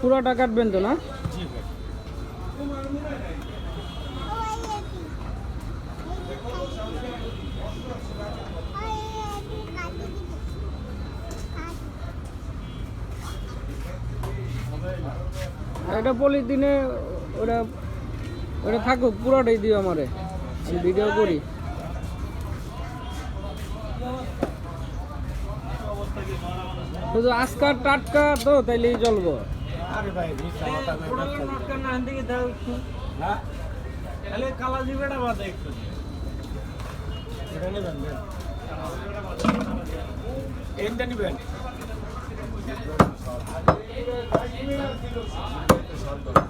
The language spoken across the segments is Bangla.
পুরোটা কাটবেন তো না? এটা পলিথিনে ওটা ওটা থাকুক পুরোটাই দিও আমারে। আমি ভিডিও করি। শুধু আজকার টাটকা তো, তাইলেই চলবো। আরে ভাই, মিথ্যা কথা কই ব্যবসা দিই। হ্যাঁ? এটা নেবেন নেবেন এটা বাদ দাও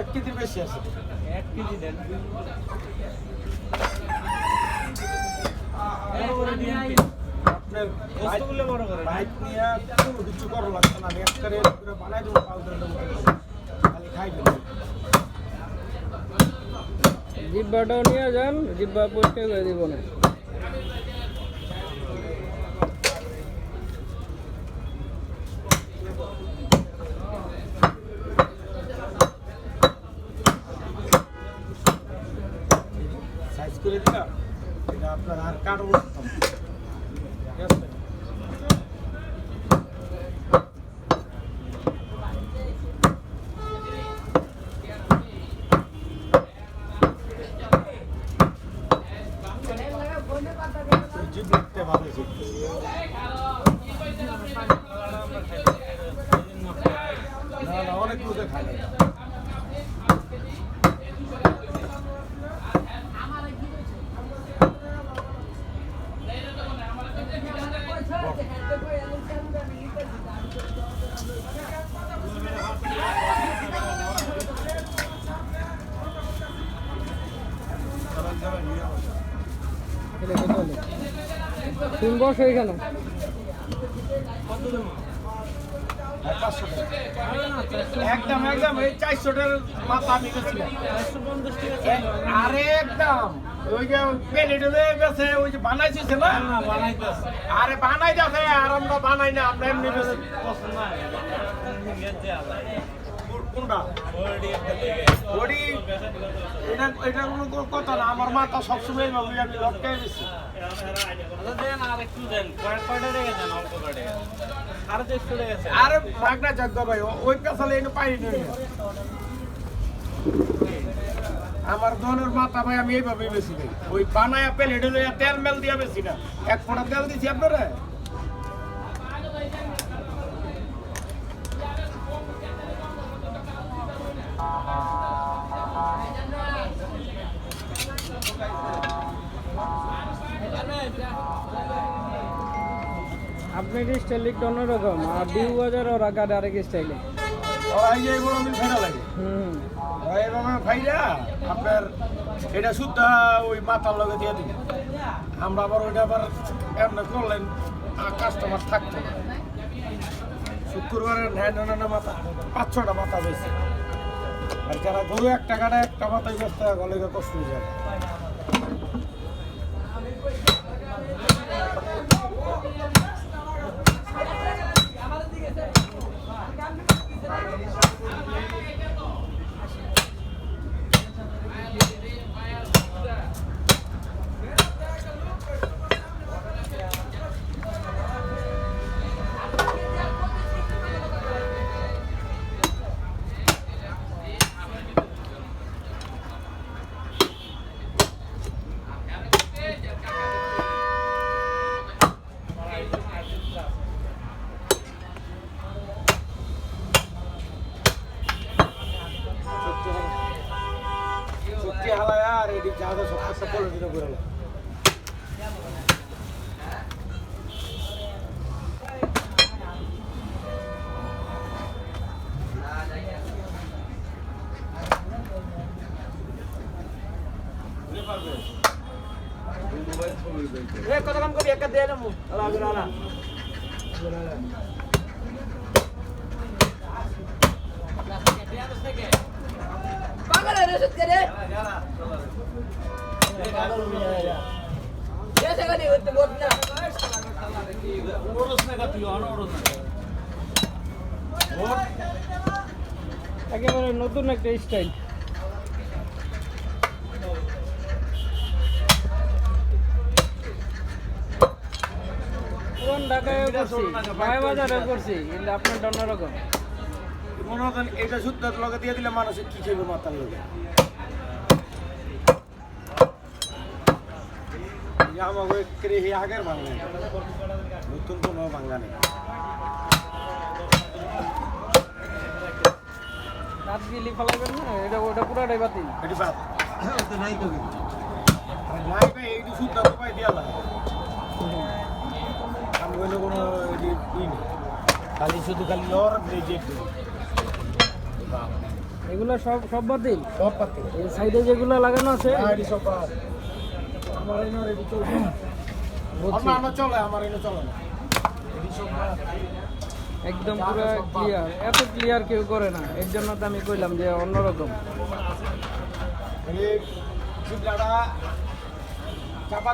এক কেজির বেশি আছে। আপনার বাইক নিয়ে কোনো কিছু করা লাগছে না আমি একটা রেল করে বানাই দেবো পাউডার দেবো খালি খাই দেবো। জিব্বাটাও নিয়ে যান জিব্বা পরিষ্কার করে দিব না। আপনার আর অনেক লোকে খায় একদম একদম, এই চারশোটার মাথা আমি আরে ওই যে গেছে, ওই যে বানাইছিস না? আরে বানাই যাচ্ছে, আর আমরা বানাই না, আমরা এমনি বেশি কোনটা? এটা এটা কোনো কথা না। আমার মাথা সবসময় ভাবি আমি লটকাই দিচ্ছি আরে ভাগনা যাক ভাই ও- ওই পেছালে এনে পাই আমার ধনের মাথা ভাই আমি এইভাবে বেশি ওই বানায় প্লেট লইয়া তেল মেল দিয়া বেশি না। এক ফোঁটা তেল দিছি আপনারা? আপনার স্টাইল একটু অন্যরকম। আর ডিউ বাজার ওরা কাটে আরেক স্টাইলে ওরা এই যে বড় মিল ফেরা লাগে। হুম। ওরা এইভাবে ভাইরা আপনার এটা শুদ্ধ ওই মাথার লগে দিয়ে দিবে। আমরা আবার ওইটা আবার এমনি করলেন কাস্টমার থাকতো না। শুক্রবারে নেয় না না মাথা পাঁচ ছটা মাথা বেশি। আর যারা গরু একটা কাটা একটা মাথায় ব্যস্ত গলে কষ্ট হয়ে যায়। চুক্তি হালায় কত কাম করবি? একটা দিয়ে দেবো। আলা আলা আলা পাগলের ওষুধ কে রে? দেশে গনি হতে বল না। একেবারে নতুন একটা স্টাইল। ঢাকায় করছি গায়ে বাজারে করছি কিন্তু আপনার অন্যরকম মনে হতেন এটা শুদ্ধ লগে দিয়ে দিলে মানুষের কি চাইবে মাথার লোকে আমাকে ক্রেহি আগের বাংলা। নতুন কোনো বাংলা নেই। রাত গিলি ফেলাবেন না এটা ওটা পুরাটাই বাতিল। এটি বাদ। নাই তো। নাই ভাই এইটি শুদ্ধ উপায় দিয়া লাগে আমি কোনো ই নেই। খালি শুধু খালি লর রিজেক্ট এগুলো সব সব বাতিল? সব এই সাইডে যেগুলো লাগানো আছে? সব আমার এনে বুঝছি। অন্যান্য চলে আমার এনে চলে না। একদম পুরো ক্লিয়ার এত ক্লিয়ার কেউ করে না। এর জন্য তো আমি কইলাম যে অন্যরকম। চাপা